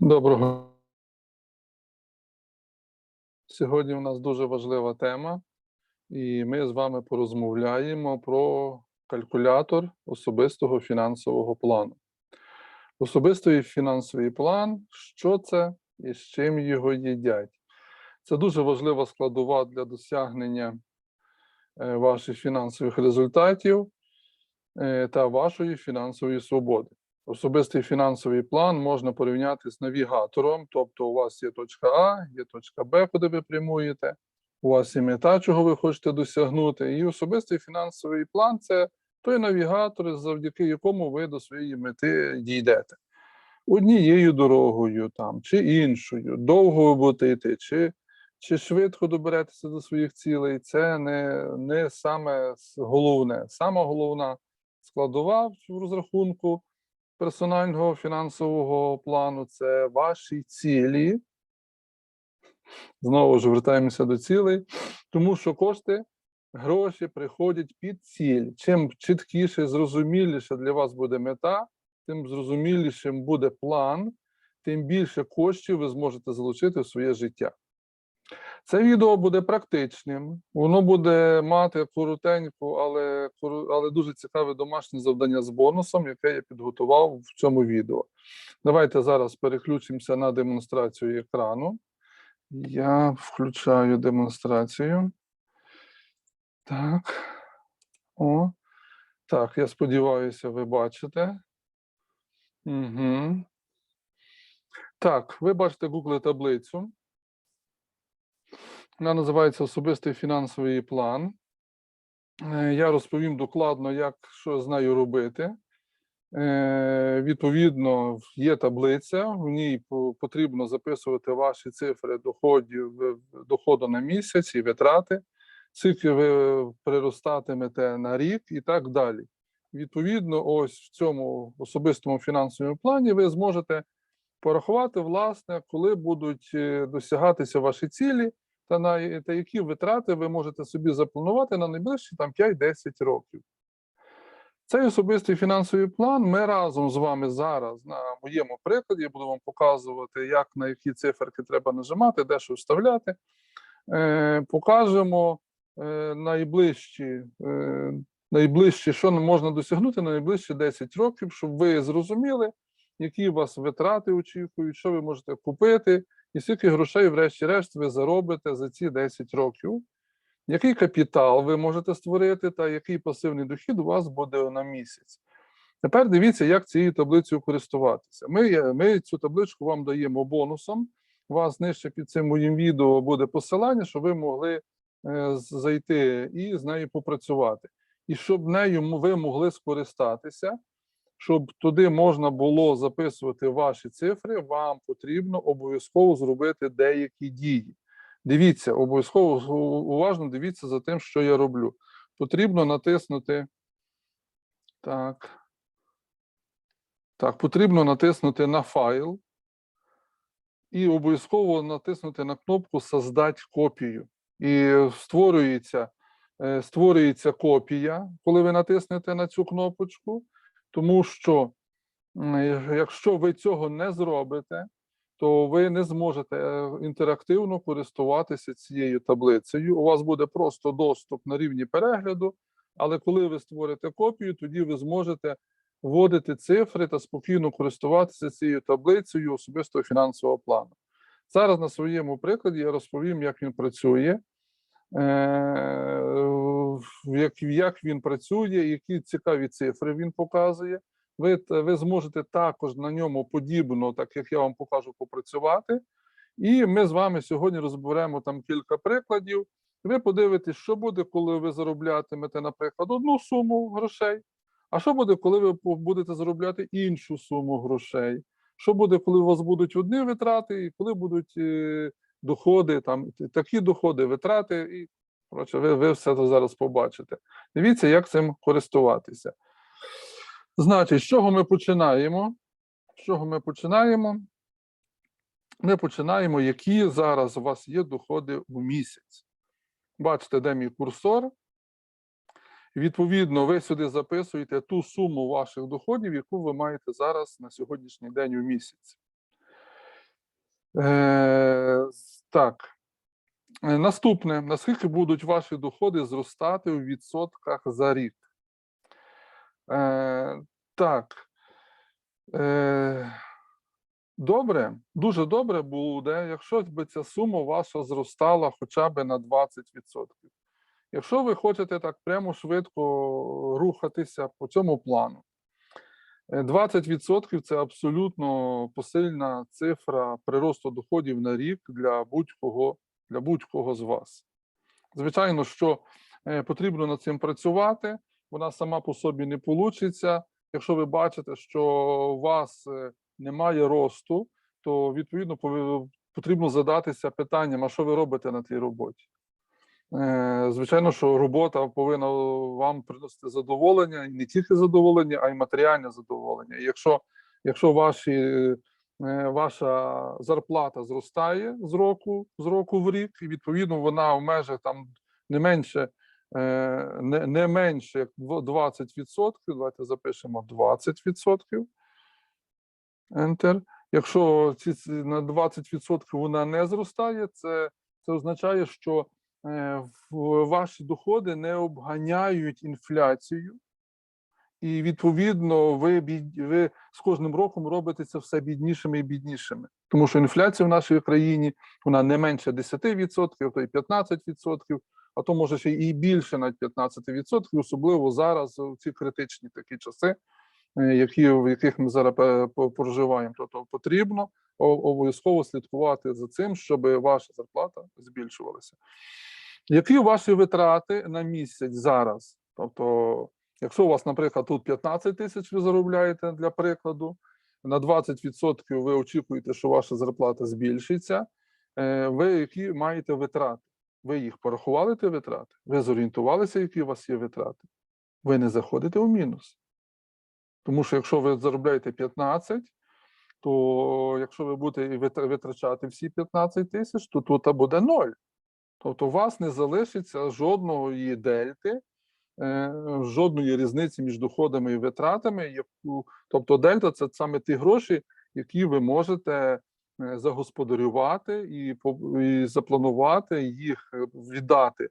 Доброго. Сьогодні у нас дуже важлива тема, і ми з вами порозмовляємо про калькулятор особистого фінансового плану. Особистий фінансовий план що це і з чим його їдять? Це дуже важлива складова для досягнення е, ваших фінансових результатів е, та вашої фінансової свободи. Особистий фінансовий план можна порівняти з навігатором, тобто у вас є точка А, є точка Б, куди ви прямуєте, у вас є мета, чого ви хочете досягнути. І особистий фінансовий план це той навігатор, завдяки якому ви до своєї мети дійдете. Однією дорогою там, чи іншою, довго ви будете йти, чи, чи швидко доберетеся до своїх цілей. Це не, не саме головне. Сама головна складова в розрахунку персонального фінансового плану це ваші цілі. Знову ж вертаємося до цілей, тому що кошти, гроші приходять під ціль. Чим чіткіше, зрозуміліше для вас буде мета, тим зрозумілішим буде план, тим більше коштів ви зможете залучити в своє життя. Це відео буде практичним, воно буде мати коротеньку, але, але дуже цікаве домашнє завдання з бонусом, яке я підготував в цьому відео. Давайте зараз переключимося на демонстрацію екрану. Я включаю демонстрацію. Так. О. Так, я сподіваюся, ви бачите. Угу. Так, ви бачите Google таблицю. Вона називається Особистий фінансовий план. Е, Я розповім докладно, як що з нею робити. Е, Відповідно, є таблиця, в ній потрібно записувати ваші цифри доходів, доходу на місяць і витрати, скільки ви приростатимете на рік і так далі. Відповідно, ось в цьому особистому фінансовому плані ви зможете порахувати, власне, коли будуть е, досягатися ваші цілі, та на та які витрати ви можете собі запланувати на найближчі там 5-10 років. Цей особистий фінансовий план ми разом з вами зараз на моєму прикладі я буду вам показувати, як на які циферки треба нажимати, де що вставляти. Е, покажемо е, найближчі, е, найближчі, що можна досягнути на найближчі 10 років, щоб ви зрозуміли, які у вас витрати очікують, що ви можете купити, і скільки грошей, врешті-решт, ви заробите за ці 10 років. Який капітал ви можете створити, та який пасивний дохід у вас буде на місяць? Тепер дивіться, як цією таблицею користуватися. Ми, ми цю табличку вам даємо бонусом. У вас нижче під цим моїм відео буде посилання, щоб ви могли е, зайти і з нею попрацювати. І щоб нею ви могли скористатися, щоб туди можна було записувати ваші цифри, вам потрібно обов'язково зробити деякі дії. Дивіться, обов'язково уважно дивіться за тим, що я роблю. Потрібно натиснути. Так. Так, потрібно натиснути на файл і обов'язково натиснути на кнопку Создать копію. І створюється, е, створюється копія, коли ви натиснете на цю кнопочку, тому що якщо ви цього не зробите, то ви не зможете е, інтерактивно користуватися цією таблицею. У вас буде просто доступ на рівні перегляду, але коли ви створите копію, тоді ви зможете вводити цифри та спокійно користуватися цією таблицею особистого фінансового плану. Зараз на своєму прикладі я розповім, як він працює, е, як, як він працює, які цікаві цифри він показує. Ви, ви зможете також на ньому подібно, так як я вам покажу, попрацювати. І ми з вами сьогодні розберемо там кілька прикладів. Ви подивитесь, що буде, коли ви зароблятимете, наприклад, одну суму грошей. А що буде, коли ви будете заробляти іншу суму грошей? Що буде, коли у вас будуть одні витрати, і коли будуть е, доходи, там такі доходи, витрати, і коротше, ви, ви все це зараз побачите. Дивіться, як цим користуватися. Значить, з чого ми починаємо? З чого ми починаємо? Ми починаємо, які зараз у вас є доходи в місяць. Бачите, де мій курсор. Відповідно, ви сюди записуєте ту суму ваших доходів, яку ви маєте зараз на сьогоднішній день у місяць. Е, так. Е, Наступне. Наскільки будуть ваші доходи зростати у відсотках за рік? Е, так. Е, добре, дуже добре буде, якщо б ця сума ваша зростала хоча б на 20%. Якщо ви хочете так прямо швидко рухатися по цьому плану, е, 20% це абсолютно посильна цифра приросту доходів на рік для будь-кого, для будь-кого з вас. Звичайно, що е, потрібно над цим працювати, вона сама по собі не вийде. Якщо ви бачите, що у вас е, немає росту, то відповідно потрібно задатися питанням, а що ви робите на тій роботі. Е, Звичайно, що робота повинна вам приносити задоволення, і не тільки задоволення, а й матеріальне задоволення. Якщо, якщо ваші, ваша зарплата зростає з року, з року в рік, і відповідно вона в межах там не менше, е, не, не менше як дво- 20%, давайте запишемо 20%. Enter. Якщо ці, ці на 20% вона не зростає, це, це означає, що е, в- ваші доходи не обганяють інфляцію, і відповідно ви, ви з кожним роком робите це все біднішими і біднішими. Тому що інфляція в нашій країні вона не менше 10%, то й 15%, а то може ще і більше навіть 15%, особливо зараз у ці критичні такі часи, е, які, в яких ми зараз е, проживаємо. Тобто потрібно обов'язково слідкувати за цим, щоб ваша зарплата збільшувалася. Які ваші витрати на місяць зараз? Тобто, якщо у вас, наприклад, тут 15 тисяч ви заробляєте для прикладу, на 20% ви очікуєте, що ваша зарплата збільшиться. е, Ви які маєте витрати? Ви їх порахували, ті витрати? Ви зорієнтувалися, які у вас є витрати? Ви не заходите у мінус. Тому що якщо ви заробляєте 15, то якщо ви будете витрачати всі 15 тисяч, то тут буде 0. Тобто у вас не залишиться жодної дельти, жодної різниці між доходами і витратами. Тобто дельта це саме ті гроші, які ви можете е, загосподарювати і, і запланувати їх е, віддати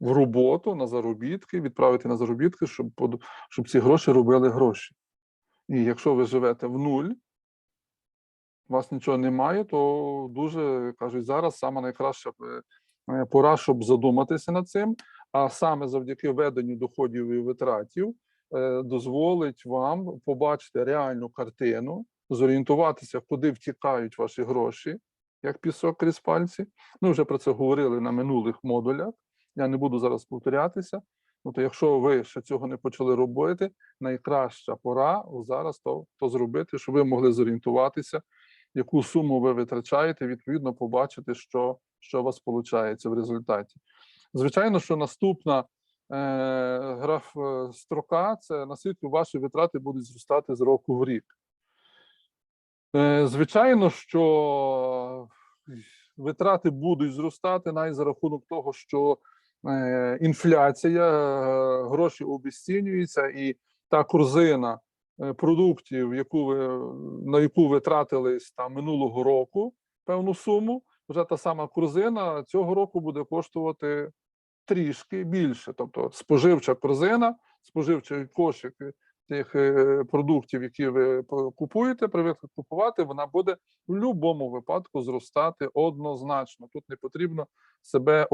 в роботу на заробітки, відправити на заробітки, щоб, щоб ці гроші робили гроші. І якщо ви живете в нуль, у вас нічого немає, то дуже кажуть, зараз саме найкраща е, е, пора, щоб задуматися над цим. А саме завдяки веденню доходів і витратів е, дозволить вам побачити реальну картину, зорієнтуватися, куди втікають ваші гроші, як пісок крізь пальці. Ми вже про це говорили на минулих модулях. Я не буду зараз повторятися. Ну, то якщо ви ще цього не почали робити, найкраща пора зараз то, то зробити, щоб ви могли зорієнтуватися, яку суму ви витрачаєте, відповідно побачити, що, що у вас виходить в результаті. Звичайно, що наступна е, граф е, строка це наскільки ваші витрати будуть зростати з року в рік. Е, звичайно, що витрати будуть зростати навіть за рахунок того, що е, інфляція, е, гроші обесцінюються, і та корзина е, продуктів, яку ви, на яку ви тратились там минулого року певну суму, вже та сама корзина цього року буде коштувати трішки більше. Тобто споживча корзина, споживчий кошик тих е, продуктів, які ви купуєте, привикли купувати, вона буде в будь-якому випадку зростати однозначно. Тут не потрібно себе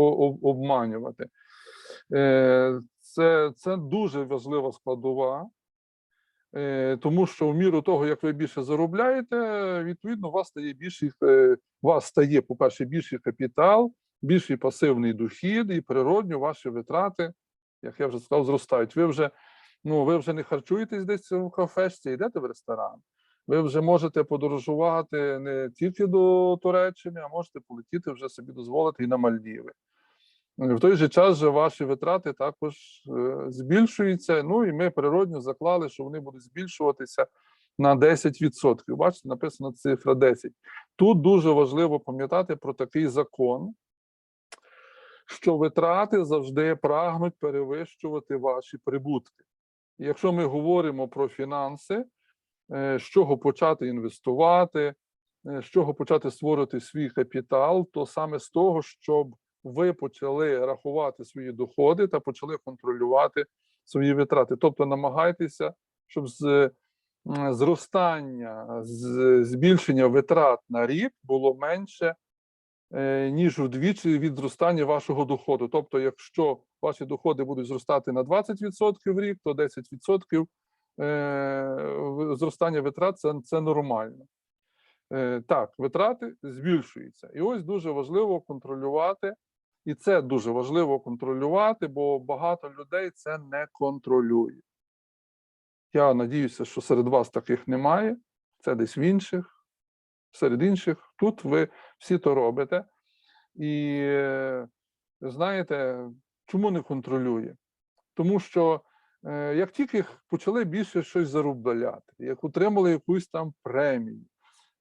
обманювати. Е, Це, це дуже важлива складова. Е, Тому що в міру того, як ви більше заробляєте, відповідно, у вас стає більший, у вас стає, по-перше, більший капітал, більший пасивний дохід, і природньо ваші витрати, як я вже сказав, зростають. Ви вже, ну, ви вже не харчуєтесь десь в кафешці, йдете в ресторан. Ви вже можете подорожувати не тільки до Туреччини, а можете полетіти вже собі дозволити і на Мальдіви. В той же час же ваші витрати також е, збільшуються. Ну і ми природньо заклали, що вони будуть збільшуватися на 10%. Бачите, написана цифра 10. Тут дуже важливо пам'ятати про такий закон, що витрати завжди прагнуть перевищувати ваші прибутки. Якщо ми говоримо про фінанси, е, з чого почати інвестувати, е, з чого почати створювати свій капітал, то саме з того, щоб ви почали рахувати свої доходи та почали контролювати свої витрати. Тобто намагайтеся, щоб з зростання, з- збільшення витрат на рік було менше, ніж вдвічі від зростання вашого доходу. Тобто, якщо ваші доходи будуть зростати на 20% в рік, то 10% е, зростання витрат це, це нормально. Е, Так, витрати збільшуються. І ось дуже важливо контролювати, і це дуже важливо контролювати, бо багато людей це не контролює. Я надіюся, що серед вас таких немає, це десь в інших, серед інших. Тут ви всі то робите. І е, знаєте, чому не контролює? Тому що е, як тільки почали більше щось заробляти, як отримали якусь там премію,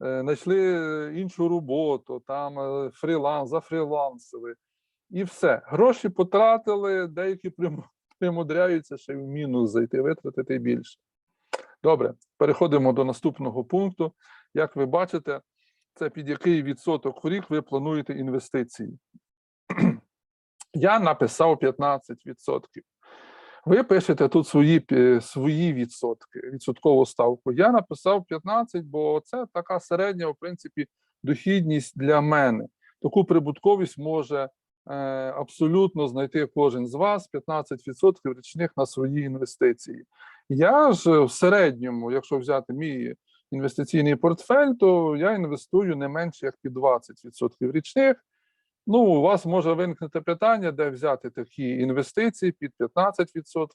е, знайшли іншу роботу, там фріланс, зафрілансили, і все. Гроші потратили, деякі примудряються ще й в мінус зайти, витратити більше. Добре, переходимо до наступного пункту. Як ви бачите, це під який відсоток в рік ви плануєте інвестиції. Я написав 15%. Ви пишете тут свої, свої відсотки, відсоткову ставку. Я написав 15, бо це така середня, в принципі, дохідність для мене. Таку прибутковість може е, абсолютно знайти кожен з вас 15% річних на свої інвестиції. Я ж в середньому, якщо взяти мій інвестиційний портфель, то я інвестую не менше як під 20% річних. Ну, у вас може виникнути питання, де взяти такі інвестиції під 15%,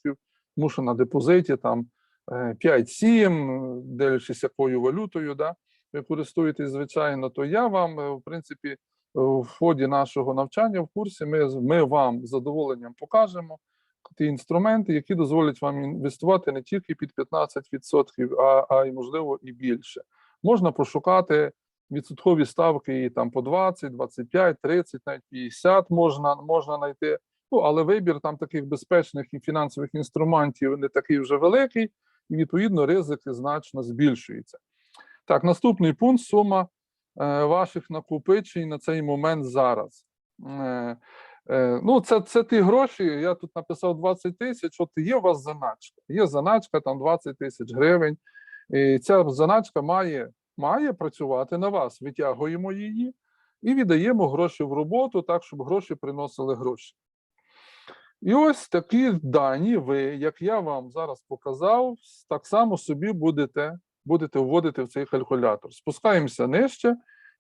тому що на депозиті там е, 5-7, дивлячись якою валютою, да, ви користуєтесь, звичайно, то я вам, е, в принципі, е, в ході нашого навчання в курсі ми, ми вам з задоволенням покажемо ті інструменти, які дозволять вам інвестувати не тільки під 15%, а, а й можливо і більше. Можна пошукати відсоткові ставки і там по 20, 25, 30, навіть 50 можна, можна знайти. Ну, але вибір там таких безпечних і фінансових інструментів не такий вже великий, і відповідно ризики значно збільшуються. Так, наступний пункт сума е, ваших накопичень на цей момент зараз. Е, ну, це, це ті гроші. Я тут написав 20 тисяч. От є у вас заначка. Є заначка там 20 тисяч гривень. І ця заначка має має працювати на вас. Витягуємо її і віддаємо гроші в роботу, так, щоб гроші приносили гроші. І ось такі дані ви, як я вам зараз показав, так само собі будете, будете вводити в цей калькулятор. Спускаємося нижче.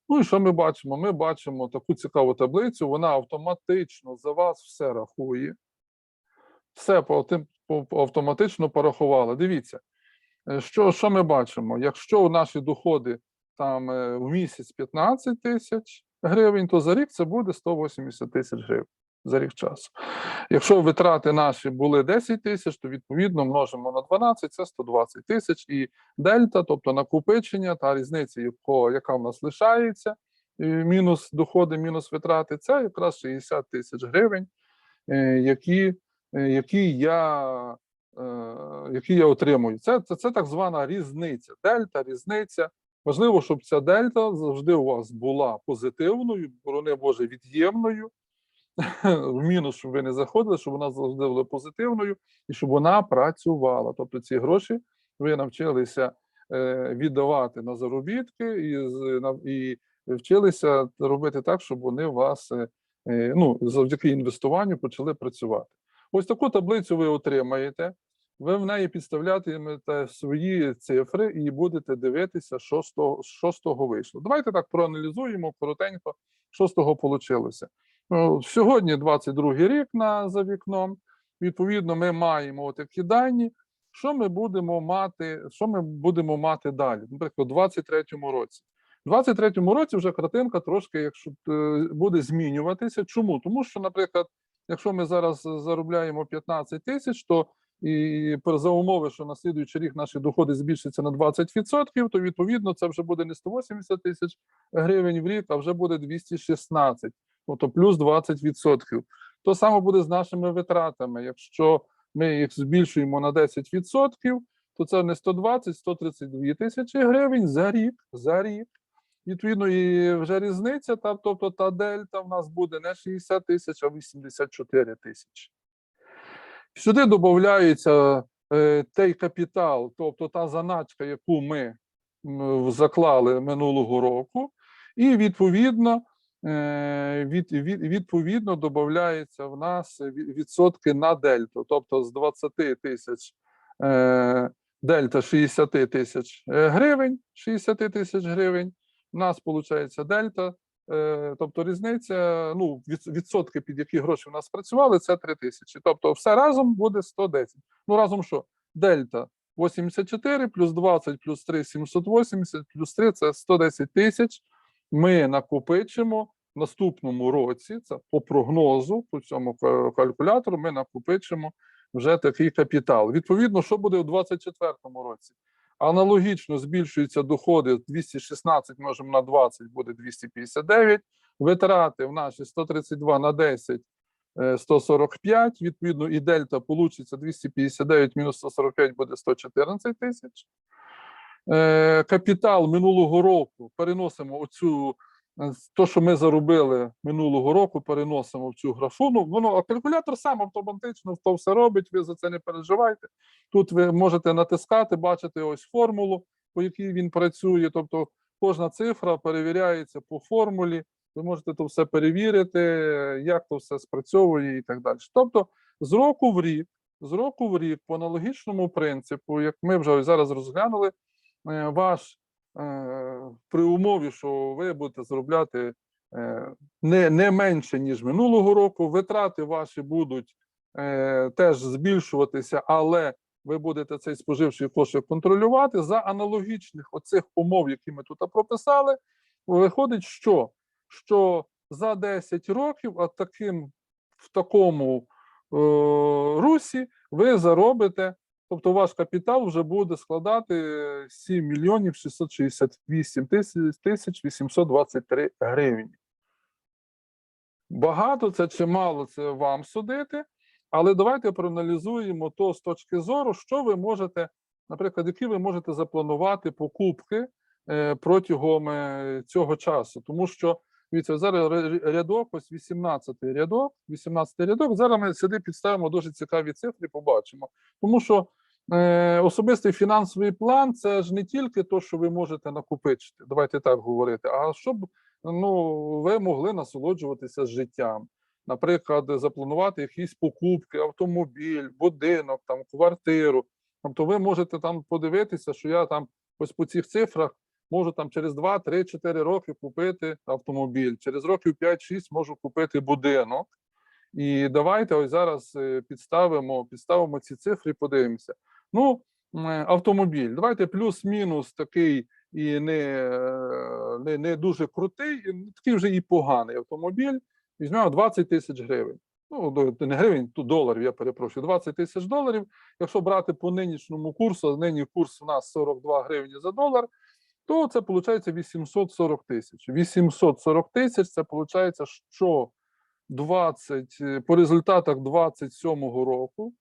Ну і що ми бачимо? Ми бачимо таку цікаву таблицю, вона автоматично за вас все рахує. Все автоматично порахувала. Дивіться, Е, Що, що ми бачимо? Якщо наші доходи там е, в місяць 15 тисяч гривень, то за рік це буде 180 тисяч гривень за рік часу. Якщо витрати наші були 10 тисяч, то відповідно множимо на 12, це 120 тисяч. І дельта, тобто накопичення та різниця, яка в нас лишається, мінус доходи, мінус витрати, це якраз 60 тисяч гривень, е, які, е, які я е, які я отримую. Це, це, це так звана різниця. Дельта, різниця. Важливо, щоб ця дельта завжди у вас була позитивною, борони Боже, від'ємною. В мінус, щоб ви не заходили, щоб вона завжди була позитивною і щоб вона працювала. Тобто ці гроші ви навчилися е, віддавати на заробітки і, і вчилися робити так, щоб вони вас е, е, ну, завдяки інвестуванню почали працювати. Ось таку таблицю ви отримаєте. Ви в неї підставлятимете свої цифри і будете дивитися, що з того, що з того вийшло. Давайте так проаналізуємо коротенько, що з того вийшло. Ну, Сьогодні 22 рік на, за вікном. Відповідно, ми маємо такі дані. Що ми будемо мати, що ми будемо мати далі? Наприклад, у 23-му році. У 23-му році вже картинка трошки, якщо е, буде змінюватися. Чому? Тому що, наприклад, якщо ми зараз заробляємо 15 тисяч, то і за умови, що на слідуючий рік наші доходи збільшаться на 20%, то відповідно це вже буде не 180 тисяч гривень в рік, а вже буде 216, тобто плюс 20%. То саме буде з нашими витратами. Якщо ми їх збільшуємо на 10%, то це не 120, 132 тисячі гривень за рік. За рік. Відповідно, і вже різниця, та, тобто та дельта в нас буде не 60 тисяч, а 84 тисячі. Сюди додається е, той капітал, тобто та заначка, яку ми заклали минулого року, і відповідно, від, від, відповідно додається в нас відсотки на дельту, тобто з 20 тисяч е, дельта 60 тисяч е, гривень, 60 тисяч гривень. У нас виходить дельта, е, тобто різниця, ну, від- відсотки, під які гроші в нас працювали, це 3 тисячі. Тобто все разом буде 110. Ну, разом що? Дельта 84 плюс 20 плюс 3 780 плюс 3 це 110 тисяч. Ми накопичимо в наступному році, це по прогнозу, по цьому калькулятору, ми накопичимо вже такий капітал. Відповідно, що буде у 2024 році? Аналогічно збільшуються доходи 216 множимо на 20 буде 259. Витрати в наші 132 на 10 е, 145. Відповідно, і дельта получиться 259 мінус 145 буде 114 тисяч. Е, Капітал минулого року переносимо оцю е, то, що ми заробили минулого року, переносимо в цю графу. Ну, воно а калькулятор сам автоматично то все робить. Ви за це не переживайте. Тут ви можете натискати, бачити ось формулу, по якій він працює. Тобто кожна цифра перевіряється по формулі. Ви можете то все перевірити, як то все спрацьовує і так далі. Тобто, з року в рік, з року в рік, по аналогічному принципу, як ми вже зараз розглянули, ваш е, при умові, що ви будете заробляти е, не, не менше, ніж минулого року, витрати ваші будуть е, теж збільшуватися, але ви будете цей споживчий кошик контролювати. За аналогічних оцих умов, які ми тут прописали, виходить, що, що за 10 років, а таким в такому е, русі ви заробите, тобто ваш капітал вже буде складати 7 мільйонів 668 тисяч тисяч 823 гривні. Багато це чи мало, це вам судити. Але давайте проаналізуємо то з точки зору, що ви можете, наприклад, які ви можете запланувати покупки е, протягом е, цього часу. Тому що дивіться, зараз рядок, ось 18-й рядок, 18-й рядок. Зараз ми сюди підставимо дуже цікаві цифри, побачимо. Тому що е, особистий фінансовий план це ж не тільки то, що ви можете накопичити, давайте так говорити, а щоб ну, ви могли насолоджуватися життям наприклад, запланувати якісь покупки, автомобіль, будинок, там квартиру. Тобто, ви можете там подивитися, що я там ось по цих цифрах можу там через 2, 3, 4 роки купити автомобіль, через років 5-6 можу купити будинок. І давайте ось зараз е, підставимо, підставимо ці цифри подивимося. Ну, е, автомобіль. Давайте плюс-мінус такий і не, е, не, не дуже крутий, і такий вже і поганий автомобіль візьмемо 20 тисяч гривень. Ну, не гривень, то доларів, я перепрошую, 20 тисяч доларів. Якщо брати по нинішньому курсу, нині курс у нас 42 гривні за долар, то це виходить 840 тисяч. 840 тисяч це виходить, що 20, е, по результатах 27-го року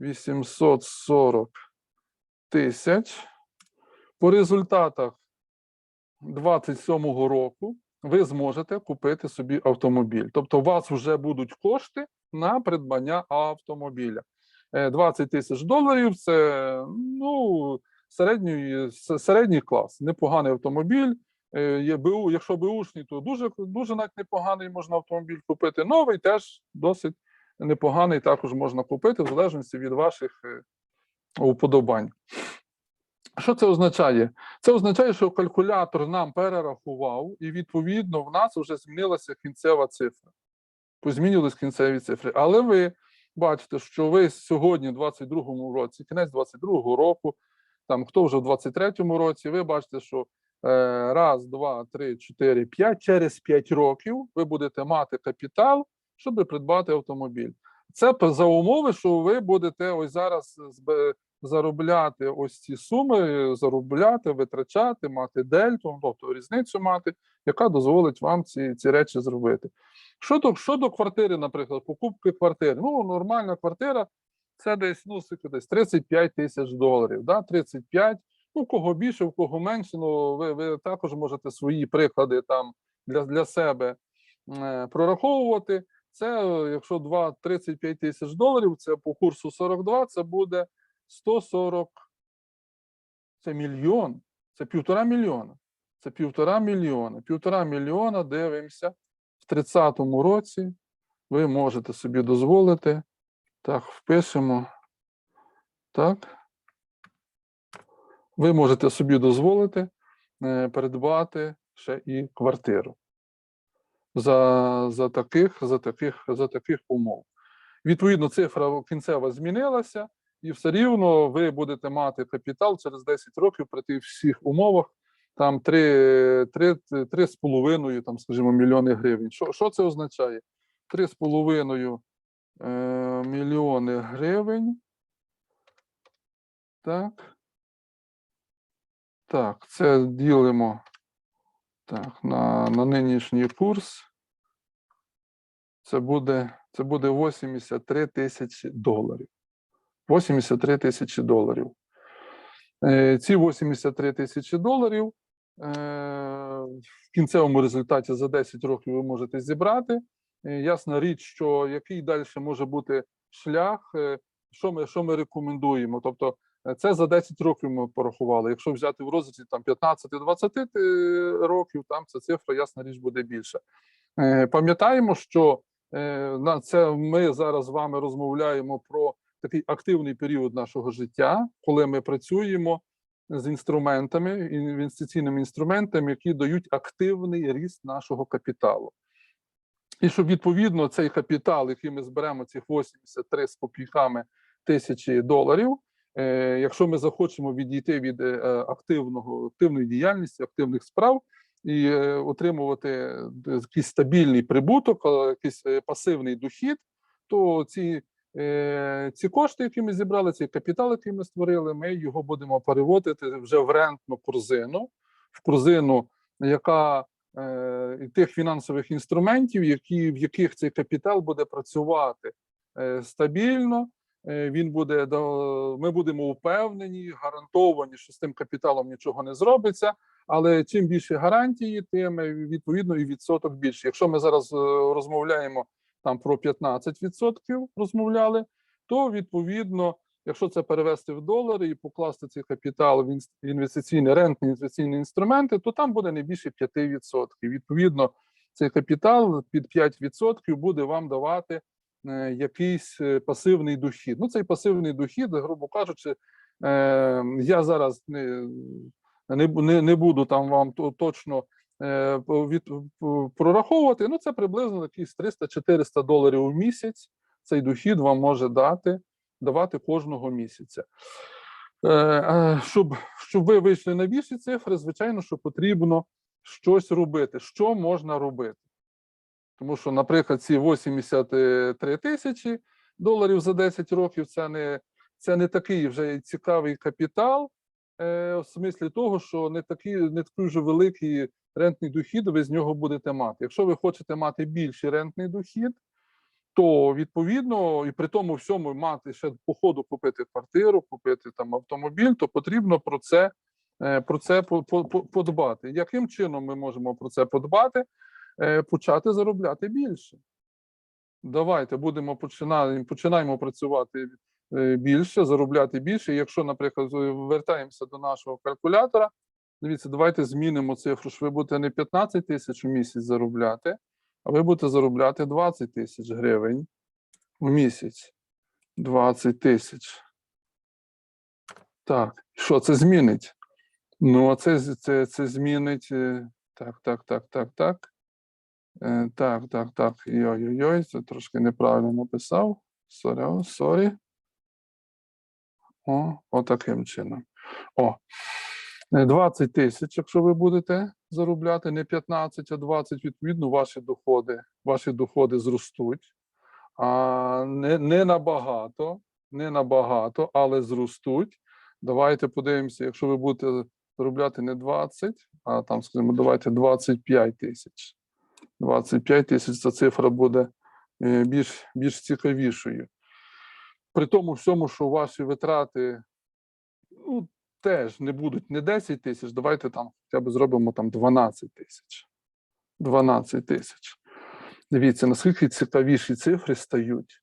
840 тисяч. По результатах 27-го року ви зможете купити собі автомобіль. Тобто, у вас вже будуть кошти на придбання автомобіля. Е, 20 тисяч доларів це ну, середній, середній клас, непоганий автомобіль. Е, Є БУ, якщо БУшний, то дуже, дуже навіть непоганий можна автомобіль купити. Новий теж досить непоганий також можна купити, в залежності від ваших е, уподобань. Що це означає? Це означає, що калькулятор нам перерахував, і відповідно в нас вже змінилася кінцева цифра. Позмінювались кінцеві цифри. Але ви бачите, що ви сьогодні, в 22-му році, кінець 22-го року, там хто вже в 23-му році, ви бачите, що е, раз, два, три, чотири, п'ять, через 5 років ви будете мати капітал, щоб придбати автомобіль. Це за умови, що ви будете ось зараз заробляти ось ці суми, заробляти, витрачати, мати дельту, тобто різницю мати, яка дозволить вам ці, ці речі зробити. Щодо, щодо квартири, наприклад, покупки квартири. Ну, нормальна квартира це десь, ну, десь 35 тисяч доларів. Да? 35 Ну, кого більше, у кого менше, ну ви, ви також можете свої приклади там для, для себе е, прораховувати. Це е, якщо 2 35 тисяч доларів, це по курсу 42, це буде 140, це мільйон, це півтора мільйона. Це півтора мільйона. Півтора мільйона дивимося в 30-му році. Ви можете собі дозволити. Так, впишемо. Так. Ви можете собі дозволити е, придбати ще і квартиру за, за, таких, за, таких, за таких умов. Відповідно, цифра кінцева змінилася, і все рівно ви будете мати капітал через 10 років при тих всіх умовах, там 3, 3, 3,5, там, скажімо, мільйони гривень. Що, що це означає? 3,5 е, мільйони гривень. Так. Так, це ділимо так, на, на нинішній курс. Це буде, це буде 83 тисячі доларів. 83 тисячі доларів. Е, ці 83 тисячі доларів е, в кінцевому результаті за 10 років ви можете зібрати. Е, Ясна річ, що який далі може бути шлях, е, що ми, що ми рекомендуємо. Тобто, е, це за 10 років ми порахували. Якщо взяти в розрізі там 15-20 е, років, там ця цифра, ясна річ, буде більше. Пам'ятаємо, що на це ми зараз з вами розмовляємо про такий активний період нашого життя, коли ми працюємо з інструментами, інвестиційними інструментами, які дають активний ріст нашого капіталу. І щоб відповідно цей капітал, який ми зберемо, ці 83 з копійками тисячі доларів, е, якщо ми захочемо відійти від е, активного активної діяльності, активних справ і е, отримувати е, якийсь стабільний прибуток, е, якийсь е, пасивний дохід, то ці е, ці кошти, які ми зібрали, цей капітал, який ми створили, ми його будемо переводити вже в рентну корзину, в корзину, яка е, тих фінансових інструментів, які, в яких цей капітал буде працювати е, стабільно. е, Він буде до- ми будемо упевнені, гарантовані, що з тим капіталом нічого не зробиться. Але чим більше гарантії, тим е, відповідно і відсоток більше. Якщо ми зараз е, розмовляємо там про 15% розмовляли, то відповідно, якщо це перевести в долари і покласти цей капітал в інвестиційні рентні інвестиційні інструменти, то там буде не більше 5%. Відповідно, цей капітал під 5% буде вам давати е, якийсь е, пасивний дохід. Ну, цей пасивний дохід, грубо кажучи, е, я зараз не, не, не, буду там вам точно від, прораховувати. Ну, це приблизно якісь 300-400 доларів в місяць. Цей дохід вам може дати давати кожного місяця. Е, е, щоб, щоб ви вийшли на більші цифри, звичайно, що потрібно щось робити. Що можна робити? Тому що, наприклад, ці 83 тисячі доларів за 10 років це не, це не такий вже цікавий капітал, е, в смислі того, що не такий, не такий вже великий рентний дохід ви з нього будете мати. Якщо ви хочете мати більший рентний дохід, то відповідно і при тому всьому мати ще по ходу купити квартиру, купити там автомобіль, то потрібно про це, е, про це по- по- по- подбати. Яким чином ми можемо про це подбати? Е, Почати заробляти більше. Давайте будемо починаємо, починаємо працювати е, більше, заробляти більше. Якщо, наприклад, вертаємося до нашого калькулятора, дивіться, давайте змінимо цифру, що ви будете не 15 тисяч у місяць заробляти, а ви будете заробляти 20 тисяч гривень в місяць. 20 тисяч. Так, що це змінить? Ну, це, це, це змінить. е, Так, так, так, так, так. Е, Так, так, так. Йой-йой-йой, це трошки неправильно написав. Сорі, сорі. О, отаким чином. О. е, 20 тисяч, якщо ви будете заробляти не 15, а 20, відповідно, ваші доходи, ваші доходи зростуть. А не, не набагато, не набагато, але зростуть. Давайте подивимося, якщо ви будете заробляти не 20, а там, скажімо, давайте 25 тисяч. 25 тисяч ця цифра буде е, більш, більш цікавішою. При тому всьому, що ваші витрати, теж не будуть не 10 тисяч, давайте там хоча б зробимо там 12 тисяч. 12 тисяч. Дивіться, наскільки цікавіші цифри стають.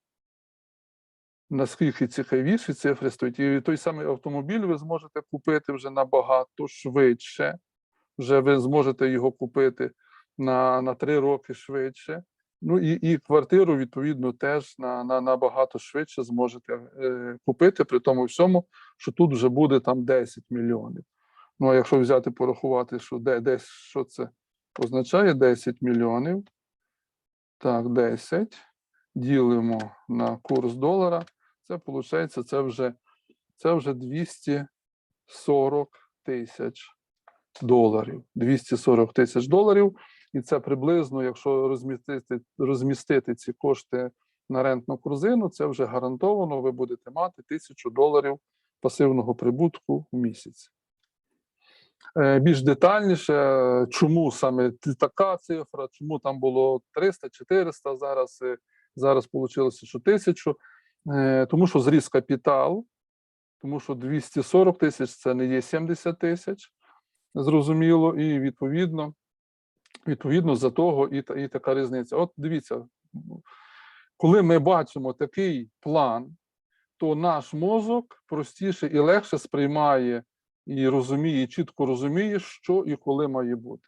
Наскільки цікавіші цифри стають. І той самий автомобіль ви зможете купити вже набагато швидше. Вже ви зможете його купити на, на 3 роки швидше. Ну і, і квартиру, відповідно, теж на, на, набагато швидше зможете е, купити, при тому всьому, що тут вже буде там 10 мільйонів. Ну, а якщо взяти порахувати, що де, десь що це означає 10 мільйонів. Так, 10. Ділимо на курс долара. Це виходить, це вже, це вже 240 тисяч доларів. 240 тисяч доларів. І це приблизно, якщо розмістити, розмістити ці кошти на рентну корзину, це вже гарантовано ви будете мати тисячу доларів пасивного прибутку в місяць. Е, Більш детальніше, чому саме така цифра, чому там було 300-400, зараз, е, зараз вийшло, що 1000, Е, тому що зріс капітал, тому що 240 тисяч це не є 70 тисяч, зрозуміло, і відповідно, відповідно за того і, і така різниця. От дивіться, коли ми бачимо такий план, то наш мозок простіше і легше сприймає і розуміє, і чітко розуміє, що і коли має бути.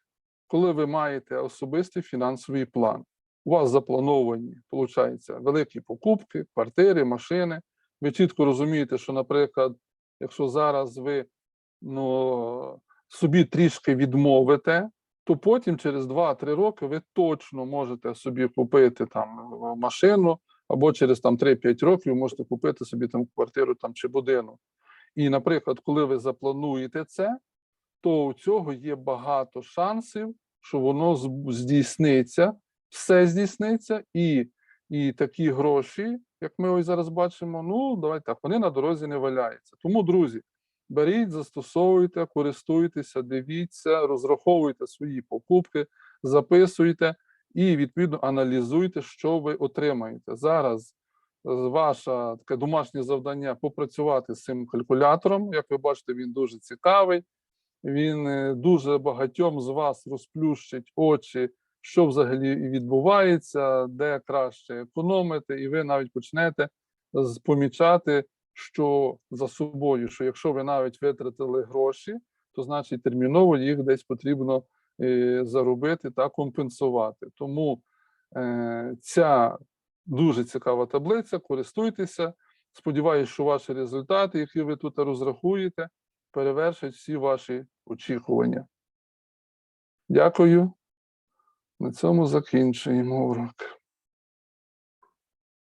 Коли ви маєте особистий фінансовий план, у вас заплановані, виходить, великі покупки, квартири, машини. Ви чітко розумієте, що, наприклад, якщо зараз ви ну, собі трішки відмовите, то потім через 2-3 роки ви точно можете собі купити там е, машину, або через там 3-5 років можете купити собі там квартиру там чи будинок. І, наприклад, коли ви заплануєте це, то у цього є багато шансів, що воно здійсниться, все здійсниться, і, і такі гроші, як ми ось зараз бачимо, ну давайте так, вони на дорозі не валяються. Тому, друзі, беріть, застосовуйте, користуйтеся, дивіться, розраховуйте свої покупки, записуйте і відповідно аналізуйте, що ви отримаєте. Зараз е, ваше таке домашнє завдання попрацювати з цим калькулятором. Як ви бачите, він дуже цікавий. Він е, дуже багатьом з вас розплющить очі, що взагалі відбувається, де краще економити, і ви навіть почнете помічати, що за собою, що якщо ви навіть витратили гроші, то значить терміново їх десь потрібно е, заробити та компенсувати. Тому е, ця дуже цікава таблиця. Користуйтеся. Сподіваюсь, що ваші результати, які ви тут розрахуєте, перевершать всі ваші очікування. Дякую. На цьому закінчуємо урок.